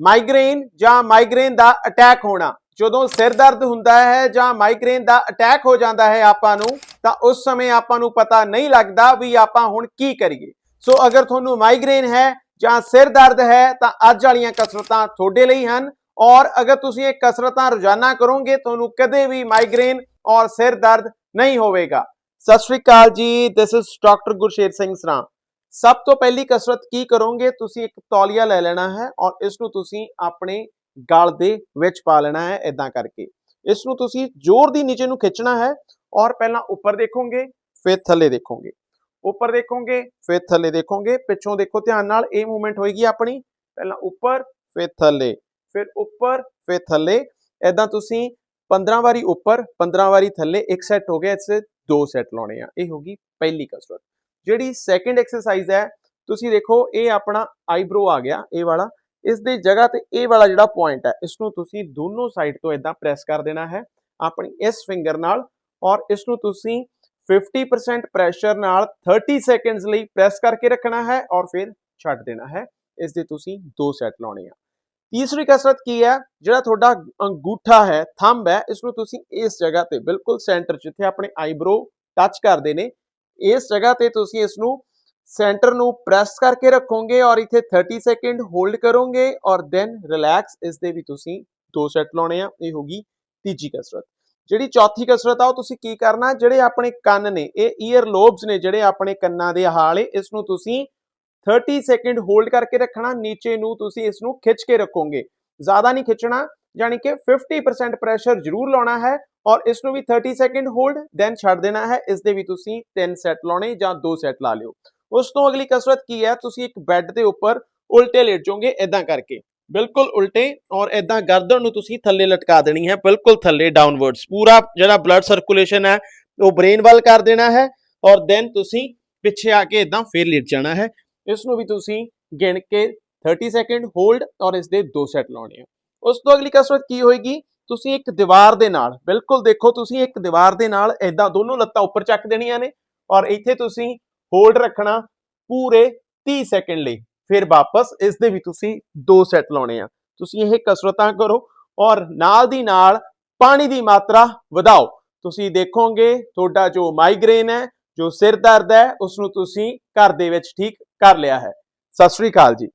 Migraine ਜਾਂ migraine ਦਾ attack ਹੋਣਾ। ਜਦੋਂ ਸਿਰ ਦਰਦ ਹੁੰਦਾ ਹੈ ਜਾਂ ਮਾਈਗ੍ਰੇਨ ਦਾ ਅਟੈਕ ਹੋ ਜਾਂਦਾ ਹੈ ਆਪਾਂ ਨੂੰ, ਤਾਂ ਉਸ ਸਮੇਂ ਆਪਾਂ ਨੂੰ ਪਤਾ ਨਹੀਂ ਲੱਗਦਾ ਵੀ ਆਪਾਂ ਹੁਣ ਕੀ ਕਰੀਏ। ਸੋ ਅਗਰ ਤੁਹਾਨੂੰ ਮਾਈਗ੍ਰੇਨ ਹੈ ਜਾਂ ਸਿਰ ਦਰਦ ਹੈ, ਤਾਂ ਅੱਜ ਵਾਲੀਆਂ ਕਸਰਤਾਂ ਤੁਹਾਡੇ ਲਈ ਹਨ। ਔਰ ਅਗਰ ਤੁਸੀਂ ਇਹ ਕਸਰਤਾਂ ਰੋਜ਼ਾਨਾ ਕਰੋਗੇ, ਤੁਹਾਨੂੰ ਕਦੇ ਵੀ ਮਾਈਗ੍ਰੇਨ ਔਰ ਸਿਰ ਦਰਦ ਨਹੀਂ ਹੋਵੇਗਾ। ਸਤਿ ਸ਼੍ਰੀ ਅਕਾਲ ਜੀ this is doctor Gursher Singh Sra ਸਭ ਤੋਂ ਪਹਿਲੀ ਕਸਰਤ ਕੀ ਕਰੋਗੇ? ਤੁਸੀਂ ਇੱਕ ਤੌਲੀਆ ਲੈ ਲੈਣਾ ਹੈ ਔਰ ਇਸ ਨੂੰ ਤੁਸੀਂ ਆਪਣੇ ਗਲ ਦੇ ਵਿੱਚ ਪਾ ਲੈਣਾ ਹੈ ਇਦਾਂ ਕਰਕੇ। ਇਸ ਨੂੰ ਤੁਸੀਂ ਜ਼ੋਰ ਦੀ ਨੀਚੇ ਨੂੰ ਖਿੱਚਣਾ ਹੈ ਔਰ ਪਹਿਲਾਂ ਉੱਪਰ ਦੇਖੋਗੇ, ਫਿਰ ਥੱਲੇ ਦੇਖੋਗੇ। ਉੱਪਰ ਦੇਖੋਗੇ, ਫਿਰ ਥੱਲੇ ਦੇਖੋਗੇ, ਪਿੱਛੋਂ ਦੇਖੋ ਧਿਆਨ ਨਾਲ, ਇਹ ਮੂਵਮੈਂਟ ਹੋਏਗੀ ਆਪਣੀ। ਪਹਿਲਾਂ ਉੱਪਰ, ਫਿਰ ਥੱਲੇ। ਫਿਰ ਉੱਪਰ, ਫਿਰ ਥੱਲੇ। ਇਦਾਂ ਤੁਸੀਂ 15 ਵਾਰੀ ਉੱਪਰ 15 ਵਾਰੀ ਥੱਲੇ, ਇੱਕ ਸੈੱਟ ਹੋ ਗਿਆ, ਇਸ ਦੋ ਸੈੱਟ ਲਾਉਣੇ ਆ। ਇਹ ਹੋਗੀ ਪਹਿਲੀ ਕਸਰਤ। ਜਿਹੜੀ ਸੈਕੰਡ ਐਕਸਰਸਾਈਜ਼ ਹੈ, ਤੁਸੀਂ ਦੇਖੋ, ਇਹ ਆਪਣਾ ਆਈਬ੍ਰੋ ਆ ਗਿਆ, ਇਹ ਵਾਲਾ। ਇਸ ਦੀ ਜਗ੍ਹਾ ਤੇ ਇਹ ਵਾਲਾ ਜਿਹੜਾ ਪੁਆਇੰਟ ਹੈ, ਇਸ ਨੂੰ ਤੁਸੀਂ ਦੋਨੋਂ ਸਾਈਡ ਤੋਂ ਇਦਾਂ ਪ੍ਰੈਸ ਕਰ ਦੇਣਾ ਹੈ, ਆਪਣੀ ਇਸ ਫਿੰਗਰ ਨਾਲ ਔਰ ਇਸ ਨੂੰ ਤੁਸੀਂ 50% ਪ੍ਰੈਸ਼ਰ ਨਾਲ 30 ਸੈਕਿੰਡਸ ਲਈ ਪ੍ਰੈਸ ਕਰਕੇ ਰੱਖਣਾ ਹੈ ਔਰ ਫਿਰ ਛੱਡ ਦੇਣਾ ਹੈ। ਇਸ ਦੇ ਤੁਸੀਂ ਦੋ ਸੈੱਟ ਲਾਉਣੇ ਆ। ਤੀਸਰੀ ਕਸਰਤ ਕੀ ਹੈ? ਜਿਹੜਾ ਤੁਹਾਡਾ ਅੰਗੂਠਾ ਹੈ, ਥੰਬ ਹੈ, ਇਸ ਨੂੰ ਤੁਸੀਂ ਇਸ ਜਗ੍ਹਾ ਤੇ ਬਿਲਕੁਲ ਸੈਂਟਰ ਜਿੱਥੇ ਆਪਣੇ ਆਈਬ੍ਰੋ ਟੱਚ ਕਰਦੇ ਨੇ ਇਸ ਜਗ੍ਹਾ ਤੇ ਤੁਸੀਂ ਇਸ ਨੂੰ ਸੈਂਟਰ ਨੂੰ ਪ੍ਰੈਸ ਕਰਕੇ ਰੱਖੋਗੇ ਔਰ ਇੱਥੇ 30 ਸੈਕਿੰਡ ਹੋਲਡ ਕਰੋਗੇ ਔਰ ਦੈਨ ਰਿਲੈਕਸ ਇਸ ਦੇ ਵੀ ਤੁਸੀਂ ਦੋ ਸੈੱਟ ਲਾਉਣੇ ਆ, ਇਹ ਹੋਗੀ ਤੀਜੀ ਕਸਰਤ। ਜਿਹੜੀ ਚੌਥੀ ਕਸਰਤ ਆ, ਉਹ ਤੁਸੀਂ ਕੀ ਕਰਨਾ, ਜਿਹੜੇ ਆਪਣੇ ਕੰਨ ਨੇ, ਇਹ ਈਅਰ ਲੋਬਸ ਨੇ ਜਿਹੜੇ ਆਪਣੇ ਕੰਨਾਂ ਦੇ ਹਾਲੇ ਇਸ ਨੂੰ ਤੁਸੀਂ 30 ਸੈਕਿੰਡ ਹੋਲਡ ਕਰਕੇ ਰੱਖਣਾ, ਨੀਚੇ ਨੂੰ ਤੁਸੀਂ ਇਸ ਨੂੰ ਖਿੱਚ ਕੇ ਰੱਖੋਗੇ। ਜ਼ਿਆਦਾ ਨਹੀਂ ਖਿੱਚਣਾ ਯਾਨੀ ਕਿ 50% ਪ੍ਰੈਸ਼ਰ ਜ਼ਰੂਰ ਲਾਉਣਾ ਹੈ ਔਰ ਇਸ ਨੂੰ ਵੀ 30 ਸੈਕਿੰਡ ਹੋਲਡ ਦੈਨ ਛੱਡ ਦੇਣਾ ਹੈ। ਇਸ ਦੇ ਵੀ ਤੁਸੀਂ 3 ਸੈੱਟ ਲਾਉਣੇ ਜਾਂ 2 ਸੈੱਟ ਲਾ ਲਿਓ। ਉਸ ਤੋਂ ਅਗਲੀ ਕਸਰਤ ਕੀ ਹੈ? ਤੁਸੀਂ ਇੱਕ ਬੈੱਡ ਦੇ ਉੱਪਰ ਉਲਟੇ ਲੇਟ ਜਾਓਗੇ ਇਦਾਂ ਕਰਕੇ। ਬਿਲਕੁਲ ਉਲਟੇ ਔਰ ਇਦਾਂ ਗਰਦਨ ਨੂੰ ਤੁਸੀਂ ਥੱਲੇ ਲਟਕਾ ਦੇਣੀ ਹੈ। ਬਿਲਕੁਲ ਥੱਲੇ ਡਾਊਨਵਰਡਸ ਪੂਰਾ ਜਿਹੜਾ ਬਲੱਡ ਸਰਕੂਲੇਸ਼ਨ ਹੈ, ਉਹ ਬ੍ਰੇਨ ਵੱਲ ਕਰ ਦੇਣਾ ਹੈ ਔਰ ਦੈਨ ਤੁਸੀਂ ਪਿੱਛੇ ਆ ਕੇ ਇਦਾਂ ਫੇਰ ਲੇਟ ਜਾਣਾ ਹੈ। ਇਸ ਨੂੰ ਵੀ ਤੁਸੀਂ ਗਿਣ ਕੇ 30 ਸੈਕਿੰਡ ਹੋਲਡ ਔਰ ਇਸ ਦੇ ਦੋ ਸੈੱਟ ਲਾਉਣੇ ਆ। ਉਸ ਤੋਂ ਅਗਲੀ ਕਸਰਤ ਕੀ ਹੋਏਗੀ? ਤੁਸੀਂ ਇੱਕ ਦੀਵਾਰ ਦੇ ਨਾਲ, ਬਿਲਕੁਲ ਦੇਖੋ ਤੁਸੀਂ ਇੱਕ ਦੀਵਾਰ ਦੇ ਨਾਲ ਇਦਾਂ ਦੋਨੋਂ ਲੱਤਾਂ ਉੱਪਰ ਚੱਕ ਦੇਣੀਆਂ ਨੇ ਔਰ ਇੱਥੇ ਤੁਸੀਂ ਹੋਲਡ ਰੱਖਣਾ ਪੂਰੇ 30 ਸੈਕਿੰਡ ਲਈ, ਫਿਰ ਵਾਪਸ ਇਸ ਦੇ ਵੀ ਤੁਸੀਂ ਦੋ ਸੈੱਟ ਲਾਉਣੇ ਆ। ਤੁਸੀਂ ਇਹ ਕਸਰਤਾਂ ਕਰੋ ਔਰ ਨਾਲ ਦੀ ਨਾਲ ਪਾਣੀ ਦੀ ਮਾਤਰਾ ਵਧਾਓ। ਤੁਸੀਂ ਦੇਖੋਗੇ ਤੁਹਾਡਾ ਜੋ ਮਾਈਗ੍ਰੇਨ ਹੈ, ਜੋ ਸਿਰ ਦਰਦ ਹੈ ਉਸ ਨੂੰ ਤੁਸੀਂ ਘਰ ਦੇ ਵਿੱਚ ਠੀਕ ਕਰ ਲਿਆ ਹੈ। ਸਤਿ ਸ੍ਰੀ ਅਕਾਲ ਜੀ।